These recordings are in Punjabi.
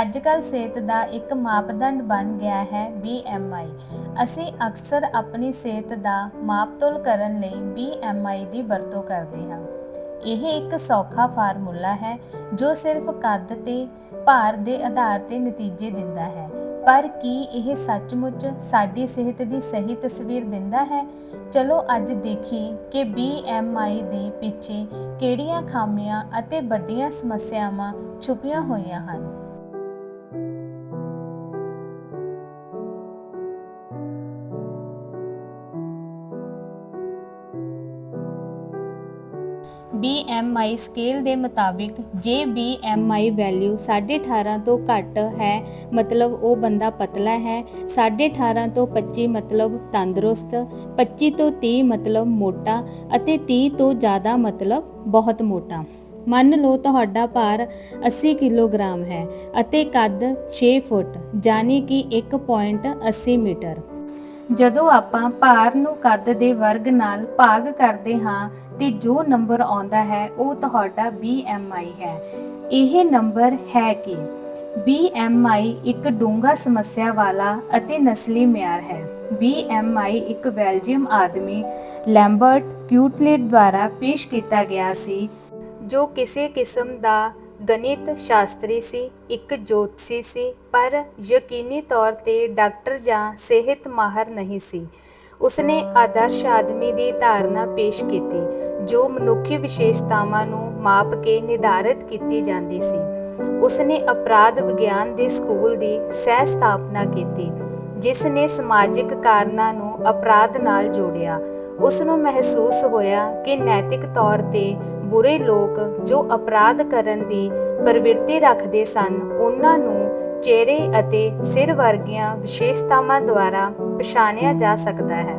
ਅੱਜਕੱਲ ਸਿਹਤ ਦਾ ਇੱਕ ਮਾਪਦੰਡ ਬਣ ਗਿਆ ਹੈ BMI ਅਸੀਂ ਅਕਸਰ ਆਪਣੀ ਸਿਹਤ ਦਾ ਮਾਪਤੋਲ ਕਰਨ ਲਈ BMI ਦੀ ਵਰਤੋਂ ਕਰਦੇ ਹਾਂ। ਇਹ ਇੱਕ ਸੌਖਾ ਫਾਰਮੂਲਾ ਹੈ ਜੋ ਸਿਰਫ ਕੱਦ ਤੇ ਭਾਰ ਦੇ ਆਧਾਰ ਤੇ ਨਤੀਜੇ ਦਿੰਦਾ ਹੈ। ਪਰ ਕੀ ਇਹ ਸੱਚਮੁੱਚ ਸਾਡੀ ਸਿਹਤ ਦੀ ਸਹੀ ਤਸਵੀਰ ਦਿੰਦਾ ਹੈ? ਚਲੋ ਅੱਜ ਦੇਖੀਏ ਕਿ BMI ਦੇ ਪਿੱਛੇ ਕਿਹੜੀਆਂ ਖਾਮੀਆਂ ਅਤੇ ਵੱਡੀਆਂ ਸਮੱਸਿਆਵਾਂ ਛੁਪੀਆਂ ਹੋਈਆਂ ਹਨ। BMI ਸਕੇਲ ਦੇ ਮੁਤਾਬਿਕ ਜੇ BMI ਵੈਲਿਊ 18.5 ਤੋਂ ਘੱਟ ਹੈ, ਮਤਲਬ ਉਹ ਬੰਦਾ ਪਤਲਾ ਹੈ। 18.5 ਤੋਂ 25 ਮਤਲਬ ਤੰਦਰੁਸਤ 25 ਤੋਂ 30 ਮਤਲਬ ਮੋਟਾ ਅਤੇ 30 ਤੋਂ ਜ਼ਿਆਦਾ ਮਤਲਬ ਬਹੁਤ ਮੋਟਾ। ਮੰਨ ਲਓ ਤੁਹਾਡਾ ਭਾਰ 80 ਕਿਲੋਗ੍ਰਾਮ ਹੈ ਅਤੇ ਕੱਦ 6 ਫੁੱਟ ਯਾਨੀ ਕਿ 1.80 ਮੀਟਰ। ਜਦੋਂ ਆਪਾਂ ਭਾਰ ਨੂੰ ਕੱਦ ਦੇ ਵਰਗ ਨਾਲ ਭਾਗ ਕਰਦੇ ਹਾਂ ਤੇ ਜੋ ਨੰਬਰ ਆਉਂਦਾ ਹੈ, ਉਹ ਤੁਹਾਡਾ BMI ਹੈ। ਇਹ ਨੰਬਰ ਹੈ ਕਿ BMI ਇੱਕ ਡੂੰਘਾ ਸਮੱਸਿਆ ਵਾਲਾ ਅਤੇ ਨਸਲੀ ਮਿਆਰ ਹੈ। BMI ਇੱਕ ਬੈਲਜੀਅਮ ਆਦਮੀ ਲੈਂਬਰਟ ਕਿਊਟਲੇਟ ਦੁਆਰਾ ਪੇਸ਼ ਕੀਤਾ ਗਿਆ ਸੀ, ਜੋ ਕਿਸੇ ਕਿਸਮ ਦਾ ਗਣਿਤ ਸ਼ਾਸਤਰੀ ਸੀ, ਇੱਕ ਜੋਤਸ਼ੀ ਸੀ, ਪਰ ਯਕੀਨੀ ਤੌਰ ਤੇ ਡਾਕਟਰ ਜਾਂ ਸਿਹਤ ਮਾਹਰ ਨਹੀਂ ਸੀ। ਉਸਨੇ ਆਦਰਸ਼ ਆਦਮੀ ਦੀ ਧਾਰਨਾ ਪੇਸ਼ ਕੀਤੀ, ਜੋ ਮਨੁੱਖੀ ਵਿਸ਼ੇਸ਼ਤਾਵਾਂ ਨੂੰ ਮਾਪ ਕੇ ਨਿਰਧਾਰਿਤ ਕੀਤੀ ਜਾਂਦੀ ਸੀ। ਉਸਨੇ ਅਪਰਾਧ ਵਿਗਿਆਨ ਦੇ ਸਕੂਲ ਦੀ ਸਹਿ ਸਥਾਪਨਾ ਕੀਤੀ, ਜਿਸ ਨੇ ਸਮਾਜਿਕ ਕਾਰਨਾਂ ਨੂੰ ਅਪਰਾਧ ਨਾਲ ਜੋੜਿਆ। ਉਸ ਨੂੰ ਮਹਿਸੂਸ ਹੋਇਆ ਕਿ ਨੈਤਿਕ ਤੌਰ ਤੇ ਬੁਰੇ ਲੋਕ ਜੋ ਅਪਰਾਧ ਕਰਨ ਦੀ ਪ੍ਰਵਿਰਤੀ ਰੱਖਦੇ ਸਨ, ਉਹਨਾਂ ਨੂੰ ਚਿਹਰੇ ਅਤੇ ਸਿਰ ਵਰਗੀਆਂ ਵਿਸ਼ੇਸ਼ਤਾਵਾਂ ਦੁਆਰਾ ਪਛਾਣਿਆ ਜਾ ਸਕਦਾ ਹੈ।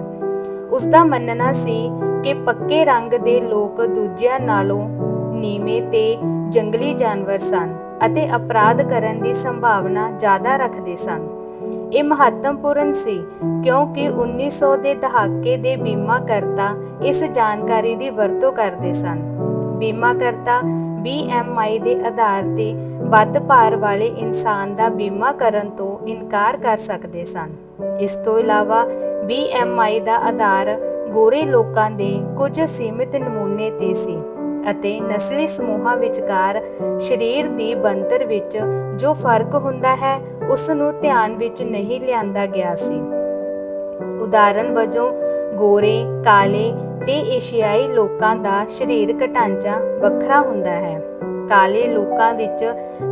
ਉਸ ਦਾ ਮੰਨਣਾ ਸੀ ਕਿ ਪੱਕੇ ਰੰਗ ਦੇ ਲੋਕ ਦੂਜਿਆਂ ਨਾਲੋਂ ਨੀਵੇਂ ਤੇ ਜੰਗਲੀ ਜਾਨਵਰ ਸਨ ਅਤੇ ਅਪਰਾਧ ਕਰਨ ਦੀ ਸੰਭਾਵਨਾ ਜ਼ਿਆਦਾ ਰੱਖਦੇ ਸਨ। ਇਹ ਮਹੱਤਵਪੂਰਨ ਸੀ ਕਿਉਂਕਿ 1900 ਦੇ ਦਹਾਕੇ ਦੇ ਬੀਮਾ ਇਸ ਜਾਣਕਾਰੀ ਦੀ ਵਰਤੋਂ ਕਰਦੇ ਸਨ। ਬੀਮਾ BMI ਦੇ ਆਧਾਰ ਤੇ ਵੱਧ ਭਾਰ ਵਾਲੇ ਇਨਸਾਨ ਦਾ ਬੀਮਾ ਕਰਨ ਤੋਂ ਇਨਕਾਰ ਕਰ ਸਕਦੇ ਸਨ। ਇਸ ਤੋਂ ਇਲਾਵਾ BMI ਦਾ ਆਧਾਰ ਗੋਰੇ ਲੋਕਾਂ ਦੇ ਕੁਝ ਸੀਮਿਤ ਨਮੂਨੇ ਤੇ ਸੀ। ਅਤੇ ਨਸਲੀ ਸਮੂਹਾਂ ਵਿਚਕਾਰ ਸਰੀਰ ਦੀ ਬਣਤਰ ਵਿੱਚ ਜੋ ਫ਼ਰਕ ਹੁੰਦਾ ਹੈ ਉਸ ਨੂੰ ਧਿਆਨ ਵਿੱਚ ਨਹੀਂ ਲਿਆਂਦਾ ਗਿਆ ਸੀ। ਉਦਾਹਰਨ ਵਜੋਂ, ਗੋਰੇ, ਕਾਲੇ ਤੇ ਏਸ਼ੀਆਈ ਲੋਕਾਂ ਦਾ ਸਰੀਰਕ ਢਾਂਚਾ ਵੱਖਰਾ ਹੁੰਦਾ ਹੈ। ਕਾਲੇ ਲੋਕਾਂ ਵਿੱਚ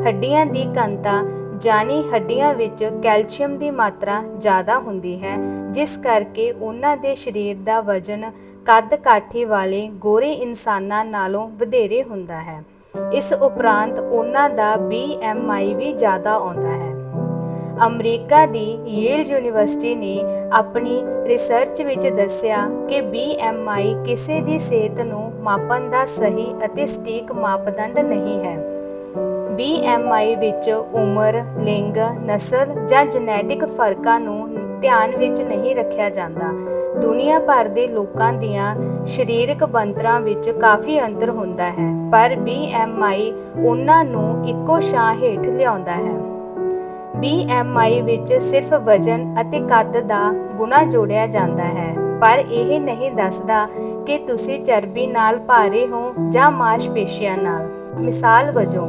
ਹੱਡੀਆਂ ਦੀ ਘਣਤਾ ਜਾਨੀ ਹੱਡੀਆਂ ਵਿੱਚ ਕੈਲਸ਼ੀਅਮ ਦੀ ਮਾਤਰਾ ਜ਼ਿਆਦਾ ਹੁੰਦੀ ਹੈ, ਜਿਸ ਕਰਕੇ ਉਹਨਾਂ ਦੇ ਸਰੀਰ ਦਾ ਵਜ਼ਨ ਕੱਦ ਕਾਠੀ ਵਾਲੇ ਗੋਰੇ ਇਨਸਾਨਾਂ ਨਾਲੋਂ ਵਧੇਰੇ ਹੁੰਦਾ ਹੈ। ਇਸ ਉਪਰੰਤ ਉਹਨਾਂ ਦਾ BMI ਵੀ ਜ਼ਿਆਦਾ ਆਉਂਦਾ ਹੈ। ਅਮਰੀਕਾ ਦੀ ਯੇਲ ਯੂਨੀਵਰਸਿਟੀ ਨੇ ਆਪਣੀ ਰਿਸਰਚ ਵਿੱਚ ਦੱਸਿਆ ਕਿ BMI ਕਿਸੇ ਦੀ ਸਿਹਤ ਨੂੰ ਮਾਪਣ ਦਾ ਸਹੀ ਅਤੇ ਸਟੀਕ ਮਾਪਦੰਡ ਨਹੀਂ ਹੈ BMI ਵਿੱਚ ਉਮਰ, ਲਿੰਗ, ਨਸਲ ਜਾਂ ਜੈਨੇਟਿਕ ਫਰਕਾਂ ਨੂੰ ਧਿਆਨ ਵਿੱਚ ਨਹੀਂ ਰੱਖਿਆ ਜਾਂਦਾ। ਦੁਨੀਆ ਭਰ ਦੇ ਲੋਕਾਂ ਦੀਆਂ ਸਰੀਰਕ ਬਣਤਰਾਂ ਵਿੱਚ ਕਾਫੀ ਅੰਤਰ ਹੁੰਦਾ ਹੈ, ਪਰ BMI ਉਹਨਾਂ ਨੂੰ ਇੱਕੋ ਛਾਂ ਹੇਠ ਲਿਆਉਂਦਾ ਹੈ। BMI ਵਿੱਚ ਸਿਰਫ ਵਜ਼ਨ ਅਤੇ ਕੱਦ ਦਾ ਗੁਣਾ ਜੋੜਿਆ ਜਾਂਦਾ ਹੈ, ਪਰ ਇਹ ਨਹੀਂ ਦੱਸਦਾ ਕਿ ਤੁਸੀਂ ਚਰਬੀ ਨਾਲ ਭਾਰੇ ਹੋ ਜਾਂ ਮਾਸਪੇਸ਼ੀਆਂ ਨਾਲ। ਮਿਸਾਲ ਵਜੋਂ,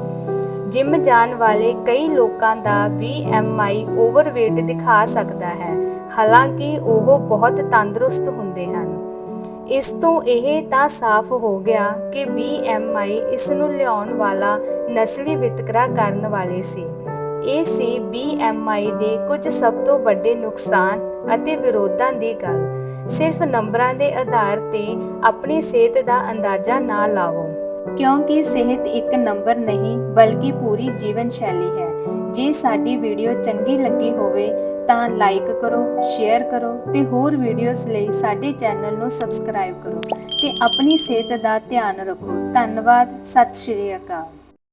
ਜਿਮ ਜਾਣ ਵਾਲੇ ਕਈ ਲੋਕਾਂ ਦਾ BMI ਓਵਰਵੇਟ ਦਿਖਾ ਸਕਦਾ ਹੈ। ਹਾਲਾਂਕਿ ਉਹ ਬਹੁਤ ਤੰਦਰੁਸਤ ਹੁੰਦੇ ਹਨ। ਇਸ ਤੋਂ ਇਹ ਤਾਂ ਸਾਫ਼ ਹੋ ਗਿਆ ਕਿ BMI ਇਸ ਨੂੰ ਲਿਆਉਣ ਵਾਲਾ ਨਸਲੀ ਵਿਤਕਰਾ ਕਰਨ ਵਾਲੇ ਸੀ। ਇਹ ਸੀ BMI ਦੇ ਕੁਝ ਸਭ ਤੋਂ ਵੱਡੇ ਨੁਕਸਾਨ ਅਤੇ ਵਿਰੋਧਾਂ ਦੀ ਗੱਲ। ਸਿਰਫ ਨੰਬਰਾਂ ਦੇ ਆਧਾਰ ਤੇ ਆਪਣੀ ਸਿਹਤ ਦਾ ਅੰਦਾਜ਼ਾ ਨਾ ਲਾਵੋ। ਕਿਉਂਕਿ ਸਿਹਤ ਇੱਕ ਨੰਬਰ ਨਹੀਂ, ਬਲਕਿ ਪੂਰੀ ਜੀਵਨ ਸ਼ੈਲੀ ਹੈ। ਜੇ ਸਾਡੀ ਵੀਡੀਓ ਚੰਗੀ ਲੱਗੀ ਹੋਵੇ, ਤਾਂ ਲਾਈਕ ਕਰੋ, ਸ਼ੇਅਰ ਕਰੋ ਤੇ ਹੋਰ ਵੀਡੀਓਜ਼ ਲਈ ਸਾਡੇ ਚੈਨਲ ਨੂੰ ਸਬਸਕ੍ਰਾਈਬ ਕਰੋ ਤੇ ਆਪਣੀ ਸਿਹਤ ਦਾ ਧਿਆਨ ਰੱਖੋ। ਧੰਨਵਾਦ, ਸਤਿ ਸ਼੍ਰੀ ਅਕਾਲ।